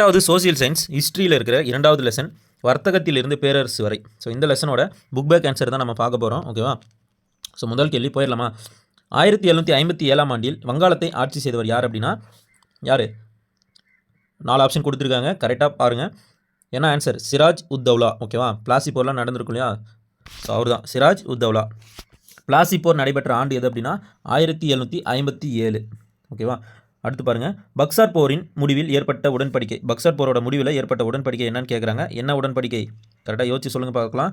எட்டாவது social science ஹிஸ்ட்ரியில் இருக்கிற இரண்டாவது லெசன் வர்த்தகத்திலிருந்து பேரரசு வரை. ஸோ இந்த லெசனோட புக் பேக் ஆன்சர் தான் நம்ம பார்க்க போகிறோம் ஓகேவா ஸோ முதல் கேள்வி போயிடலாமா? ஆயிரத்தி எழுநூற்றி ஐம்பத்தி ஏழாம் ஆண்டில் வங்காளத்தை ஆட்சி செய்தவர் யார் அப்படின்னா? யார்? நாலு ஆப்ஷன் கொடுத்துருக்காங்க. கரெக்டாக பாருங்கள் என்ன ஆன்சர் சிராஜ் உத்தவ்லா. ஓகேவா பிளாசி போர்லாம் நடந்திருக்கும் இல்லையா? ஸோ அவர் தான் சிராஜ் உத்தவ்லா. பிளாசி போர் நடைபெற்ற ஆண்டு எது அப்படின்னா? ஆயிரத்தி எழுநூற்றி ஐம்பத்தி ஏழு. ஓகேவா அடுத்து பாருங்கள் பக்சார் போரின் முடிவில் ஏற்பட்ட உடன்படிக்கை. பக்சார் போரோட முடிவில் ஏற்பட்ட உடன்படிக்கை என்னன்னு கேட்குறாங்க என்ன உடன்படிக்கை? கரெக்டாக யோசிச்சு சொல்லுங்கள் பார்க்கலாம்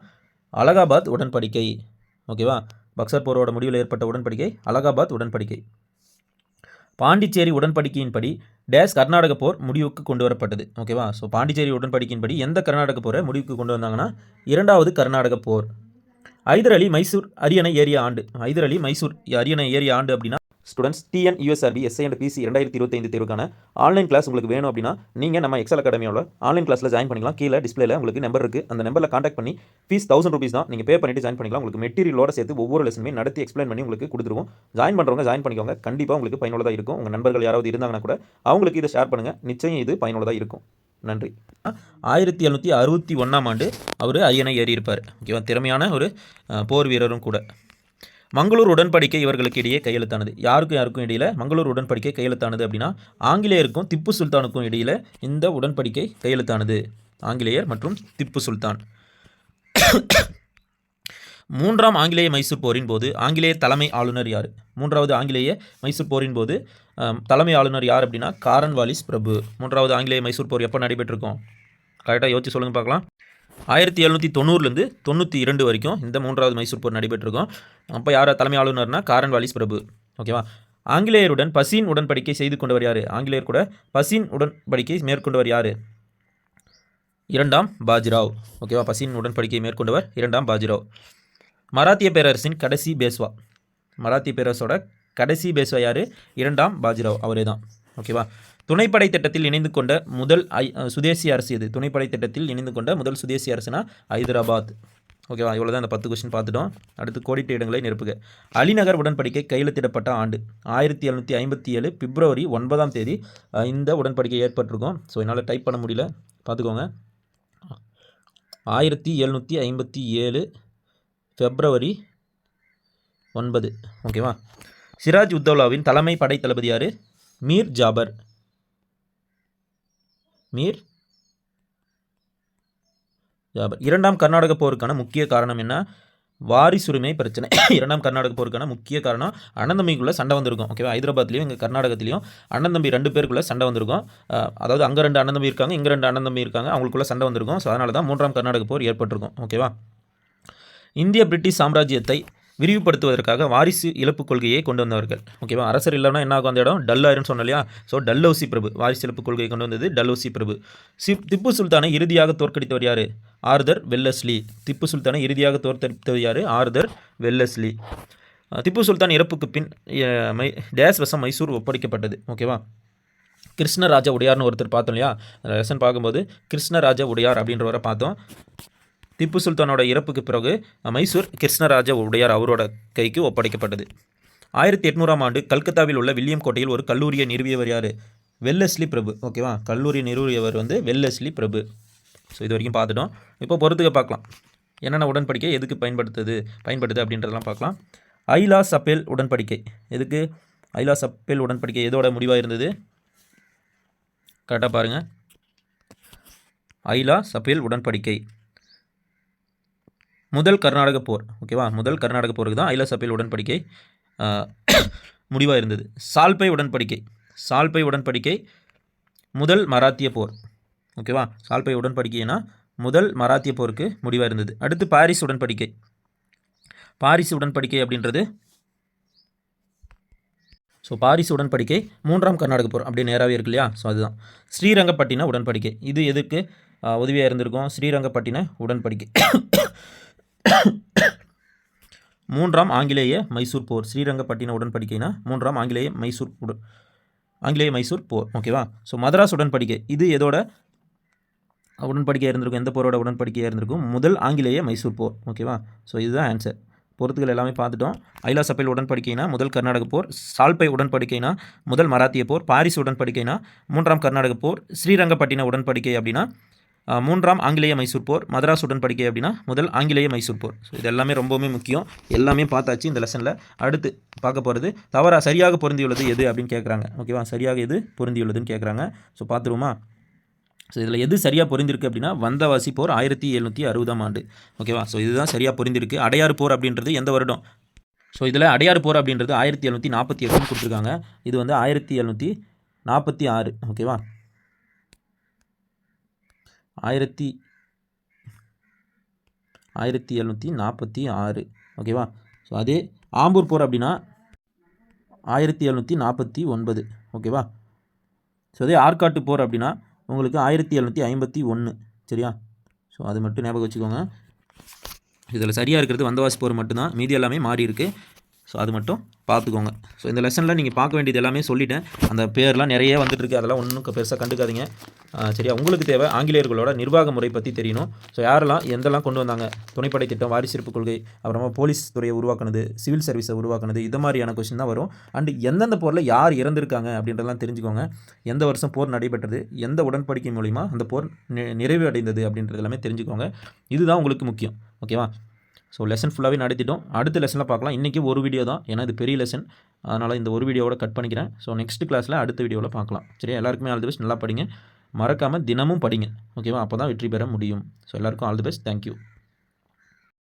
அலகாபாத் உடன்படிக்கை. ஓகேவா? பக்சார் போரோட முடிவில் ஏற்பட்ட உடன்படிக்கை. அலகாபாத் உடன்படிக்கை. பாண்டிச்சேரி உடன்படிக்கையின்படி டேஸ் கர்நாடக போர் முடிவுக்கு கொண்டு வரப்பட்டது ஓகேவா? ஸோ பாண்டிச்சேரி உடன்படிக்கையின்படி எந்த கர்நாடக போரை முடிவுக்கு கொண்டு வந்தாங்கன்னா இரண்டாவது கர்நாடக போர். ஹைதர் அலி மைசூர் அரியணை ஏறிய ஆண்டு. ஹைதர் அலி மைசூர் அரியணை ஏறிய ஆண்டு அப்படின்னா students TN USRB SI and PC ரெண்டாயிரத்தி இருபத்தைந்து தேர்வுக்கான ஆன்லைன் கிளாஸ் உங்களுக்கு வேணும் அப்படின்னா நீங்கள் நம்ம எக்ஸல் அகாடமியோட ஆன்லைன் கிளாஸில் ஜாயின் பண்ணிக்கலாம். கீழே டிஸ்பிளேல உங்களுக்கு நம்பர் இருக்குது அந்த நம்பரில் காண்டாக்ட் பண்ணி ஃபீஸ் தௌசண்ட் ருபீஸ் தான் நீங்கள் பே பண்ணிட்டு ஜாயின் பண்ணிக்கலாம். உங்களுக்கு மெட்டீரியலோட சேர்த்து ஒவ்வொரு லெசனுமே நடத்தி எக்ஸ்பிளைன் பண்ணி உங்களுக்கு கொடுத்துருவோம். ஜாயின் பண்ணுறவங்க ஜாயின் பண்ணிக்கோங்க. கண்டிப்பாக உங்களுக்கு பயனுள்ளதாக இருக்கும். உங்கள் நண்பர்கள் யாராவது இருந்தாங்கன்னா கூட அவங்களுக்கு இதை ஷேர் பண்ணுங்கள் நிச்சயம் இது பயனுள்ளதாக இருக்கும். நன்றி. ஆயிரத்தி எழுநூற்றி அறுபத்தி ஒன்றாம் ஆண்டு அவர் ஐயனை ஏறியிருப்பார். ஓகேவா? திறமையான ஒரு போர் வீரரும் கூட. மங்களூர் உடன்படிக்கை இவர்களுக்கு இடையே கையெழுத்தானது. யாருக்கும் யாருக்கும் இடையில் மங்களூர் உடன்படிக்கை கையெழுத்தானது அப்படின்னா ஆங்கிலேயருக்கும் திப்பு சுல்தானுக்கும் இடையில் இந்த உடன்படிக்கை கையெழுத்தானது. ஆங்கிலேயர் மற்றும் திப்பு சுல்தான். மூன்றாம் ஆங்கிலேய மைசூர் போரின் போது ஆங்கிலேய தலைமை ஆளுநர் யார்? மூன்றாவது ஆங்கிலேய மைசூர் போரின் போது தலைமை ஆளுநர் யார் அப்படின்னா காரன்வாலிஸ் பிரபு. மூன்றாவது ஆங்கிலேய மைசூர் போர் எப்போ நடைபெற்றிருக்கும்? கரெக்டாக யோசிச்சு சொல்லுங்கள் பார்க்கலாம். ஆயிரத்தி எழுநூற்றி தொண்ணூறுலேருந்து தொண்ணூற்றி இரண்டு வரைக்கும் இந்த மூன்றாவது மைசூர் போர் நடைபெற்றிருக்கும். அப்போ யார் தலைமை ஆளுநர்னா காரன்வாலிஸ் பிரபு. ஓகேவா ஆங்கிலேயருடன் பசின் உடன்படிக்கை செய்து கொண்டவர் யார்? ஆங்கிலேயர் கூட பசின் உடன்படிக்கை மேற்கொண்டவர் யார்? இரண்டாம் பாஜிராவ். ஓகேவா பசின் உடன்படிக்கை மேற்கொண்டவர் இரண்டாம் பாஜிராவ். மராத்திய பேரரசின் கடைசி பேஸ்வா. மராத்திய பேரரசோட கடைசி பேஸ்வா யார்? இரண்டாம் பாஜிராவ். அவரே தான் ஓகேவா துணைப்படை திட்டத்தில் இணைந்து கொண்ட முதல் ஐ சுதேசி அரசு எது? துணைப்படை திட்டத்தில் இணைந்து கொண்ட முதல் சுதேசி அரசுனா ஹைதராபாத் ஓகேவா இவ்வளோ தான் இந்த பத்து கொஸ்டின் பார்த்துட்டோம். அடுத்து கோடிட்டு இடங்களை நிரப்புக. அலிநகர் உடன்படிக்கை கையெழுத்திடப்பட்ட ஆண்டு. ஆயிரத்தி எழுநூற்றி ஐம்பத்தி ஏழு பிப்ரவரி ஒன்பதாம் தேதி இந்த உடன்படிக்கை ஏற்பட்டிருக்கும். ஸோ என்னால் டைப் பண்ண முடியல. பார்த்துக்கோங்க. ஆயிரத்தி எழுநூற்றி ஐம்பத்தி ஏழு ஃபெப்ரவரி ஒன்பது. ஓகேவா சிராஜ் உத்தவ்லாவின் தலைமை படை தளபதி யார்? மீர் ஜாபர். மீர் ஜாபர் இரண்டாம் கர்நாடக போருக்கான முக்கிய காரணம் என்ன? வாரிசுரிமை பிரச்சனை. இரண்டாம் கர்நாடக போருக்கான முக்கிய காரணம் அண்ணந்தம்பிக்குள்ளே சண்டை வந்திருக்கும். ஓகேவா ஹைதராபாத்லேயும் இங்கே கர்நாடகத்துலேயும் அண்ணன் தம்பி ரெண்டு பேருக்குள்ளே சண்டை வந்திருக்கும். அதாவது அங்கே ரெண்டு அண்ணன் தம்பி இருக்காங்க இங்கே ரெண்டு அண்ணன் தம்பி இருக்காங்க அவங்களுக்குள்ள சண்டை வந்திருக்கும். ஸோ அதனால தான் மூன்றாம் கர்நாடக போர் ஏற்பட்டிருக்கும். ஓகேவா இந்திய பிரிட்டிஷ் சாம்ராஜ்யத்தை விரிவுபடுத்துவதற்காக வாரிசு இழப்பு கொள்கையை கொண்டு வந்தவர்கள். ஓகேவா அரசர் இல்லைன்னா என்ன ஆகும் அந்த இடம்? டல் ஆயிரும்னு சொன்னோம் இல்லையா? ஸோ டல்லௌசி பிரபு வாரிசு இழப்பு கொள்கையை கொண்டு வந்தது டல்லௌசி பிரபு. சி திப்பு சுல்தானை இறுதியாக தோற்கடித்தவர் யார்? Arthur Wellesley. திப்பு சுல்தானை இறுதியாக தோற்கடித்தவர் யார்? Arthur Wellesley. திப்பு சுல்தான் இறப்புக்கு பின் மை டேஸ் வசம் மைசூர் ஒப்படைக்கப்பட்டது. ஓகேவா கிருஷ்ணராஜா உடையார்னு ஒருத்தர் பார்த்தோம் இல்லையா? லெசன் பார்க்கும்போது கிருஷ்ணராஜா உடையார் அப்படின்றவரை பார்த்தோம். திப்பு சுல்தானோட இறப்புக்கு பிறகு மைசூர் கிருஷ்ணராஜ உடையார் அவரோட கைக்கு ஒப்படைக்கப்பட்டது. ஆயிரத்தி எட்நூறாம் ஆண்டு கல்கத்தாவில் உள்ள வில்லியம் கோட்டையில் ஒரு கல்லூரியை நிறுவியவர் யார்? வெல்லஸ்லி பிரபு. ஓகேவா கல்லூரி நிறுவியவர் வந்து வெல்லஸ்லி பிரபு. ஸோ இது வரைக்கும் பார்த்துட்டோம். இப்போ பொறுத்துக்க பார்க்கலாம். என்னென்ன உடன்படிக்கை எதுக்கு பயன்படுத்துது? பயன்படுது அப்படின்றதெல்லாம் பார்க்கலாம். ஐலா சப்பேல் உடன்படிக்கை. எதுக்கு? ஐலா சப்பேல் உடன்படிக்கை எதோட முடிவாக இருந்தது? கரெக்டாக பாருங்கள் ஐலா சப்பேல் உடன்படிக்கை. முதல் கர்நாடக போர் ஓகேவா முதல் கர்நாடக போருக்கு தான் ஐலஸ் அப்பீல் உடன்படிக்கை முடிவாக இருந்தது. சால்பை உடன்படிக்கை சால்பை உடன்படிக்கை முதல் மராத்திய போர் ஓகேவா சால்பை உடன்படிக்கைனா முதல் மராத்திய போருக்கு முடிவாக இருந்தது. அடுத்து பாரிஸ் உடன்படிக்கை. பாரிஸ் உடன்படிக்கை அப்படின்றது ஸோ பாரிஸ் உடன்படிக்கை மூன்றாம் கர்நாடக போர் அப்படியே நேராகவே இருக்கு இல்லையா? ஸோ அதுதான். ஸ்ரீரங்கப்பட்டின உடன்படிக்கை. இது எதுக்கு உதவியாக இருந்திருக்கும்? ஸ்ரீரங்கப்பட்டின உடன்படிக்கை. மூன்றாம் ஆங்கிலேய மைசூர் போர். ஸ்ரீரங்கப்பட்டின உடன்படிக்கைனா மூன்றாம் ஆங்கிலேய மைசூர் உடன் ஆங்கிலேய மைசூர் போர். ஓகேவா ஸோ மதராஸ் உடன்படிக்கை. இது எதோட உடன்படிக்கையாக இருந்திருக்கும்? எந்த போரோட உடன்படிக்கையாக இருந்திருக்கும்? முதல் ஆங்கிலேய மைசூர் போர். ஓகேவா ஸோ இதுதான் ஆன்சர் பொறுத்துக்கள் எல்லாமே பார்த்துட்டோம். ஐலா சபைல் உடன்படிக்கைனா முதல் கர்நாடக போர். சால்பை உடன்படிக்கைனா முதல் மராத்திய போர். பாரிஸ் உடன்படிக்கைனா மூன்றாம் கர்நாடக போர். ஸ்ரீரங்கப்பட்டின உடன்படிக்கை அப்படின்னா மூன்றாம் ஆங்கிலேய மைசூர் போர். மதராஸ் உடன்படிக்கை அப்படின்னா முதல் ஆங்கிலேய மைசூர் போர். ஸோ இது எல்லாமே ரொம்பவுமே முக்கியம். எல்லாமே பார்த்தாச்சு இந்த லெசனில் அடுத்து பார்க்க போகிறது தவறாக சரியாக பொருந்தியுள்ளது எது அப்படின்னு கேட்குறாங்க ஓகேவா சரியாக எது பொருந்தியுள்ளதுன்னு கேட்குறாங்க ஸோ பார்த்துருவோமா? ஸோ இதில் எது சரியாக பொருந்திருக்கு அப்படின்னா வந்தவாசி போர் ஆயிரத்தி எழுநூற்றி அறுபதாம் ஆண்டு. ஓகேவா ஸோ இதுதான் சரியாக பொருந்திருக்கு. அடையாறு போர் அப்படின்றது எந்த வருடம்? ஸோ இதில் அடையாறு போர் அப்படின்றது ஆயிரத்தி எழுநூற்றி நாற்பத்தி எட்டுன்னு கொடுத்துருக்காங்க. இது வந்து ஆயிரத்தி எழுநூற்றி நாற்பத்தி ஆறு. ஓகேவா ஆயிரத்தி ஆயிரத்தி எழுநூற்றி நாற்பத்தி ஆறு. ஓகேவா ஸோ அதே ஆம்பூர் போர் அப்படின்னா ஆயிரத்தி எழுநூற்றி நாற்பத்தி ஒன்பது. ஓகேவா ஸோ அதே ஆற்காட்டு போர் அப்படின்னா உங்களுக்கு ஆயிரத்தி எழுநூற்றி ஐம்பத்தி ஒன்று சரியா? ஸோ அது மட்டும் ஞாபகம் வச்சுக்கோங்க. இதில் சரியாக இருக்கிறது வந்தவாசி போர் மட்டும்தான். மீதி எல்லாமே மாறி இருக்குது ஸோ அது மட்டும் பார்த்துக்கோங்க. ஸோ இந்த லெசனில் நீங்கள் பார்க்க வேண்டியது எல்லாமே சொல்லிட்டேன். அந்த பேர்லாம் நிறைய வந்துட்டுருக்கு. அதெல்லாம் ஒன்றும் பெருசாக கண்டுக்காதீங்க. சரியா? உங்களுக்கு தேவை ஆங்கிலேயர்களோட நிர்வாக முறை பற்றி தெரியணும். ஸோ யாரெல்லாம் எந்தெல்லாம் கொண்டு வந்தாங்க? துணைப்படை திட்டம் வாரிசிறப்பு கொள்கை அப்புறமா போலீஸ் துறையை உருவாக்குனது சிவில் சர்வீஸை உருவாக்குனது இது மாதிரியான கொஸ்டின் தான் வரும். அண்டு எந்தெந்த போரில் யார் இறந்துருக்காங்க அப்படின்றதெல்லாம் தெரிஞ்சுக்கோங்க. எந்த வருஷம் போர் நடைபெற்றது எந்த உடன்படிக்கை மூலிமா அந்த போர் நிறைவு அடைந்தது அப்படின்றது எல்லாமே தெரிஞ்சுக்கோங்க. இதுதான் உங்களுக்கு முக்கியம். ஓகேவா ஸோ லெசன் ஃபுல்லாகவே நடத்திட்டோம். அடுத்த லெசனில் பார்க்கலாம். இன்றைக்கி ஒரு வீடியோ தான். ஏன்னா இது பெரிய லெசன் அதனால் இந்த ஒரு வீடியோவோட கட் பண்ணிக்கிறேன். ஸோ நெக்ஸ்ட் கிளாஸில் அடுத்த வீடியோவில் பார்க்கலாம். சரியா? எல்லாருக்குமே ஆல் தி பெஸ்ட் நல்லா படிங்க. மறக்காமல் தினமும் படிங்க. ஓகேவா அப்போ தான் வெற்றி பெற முடியும். ஸோ எல்லாருக்கும் ஆல் தி பெஸ்ட் தேங்க்யூ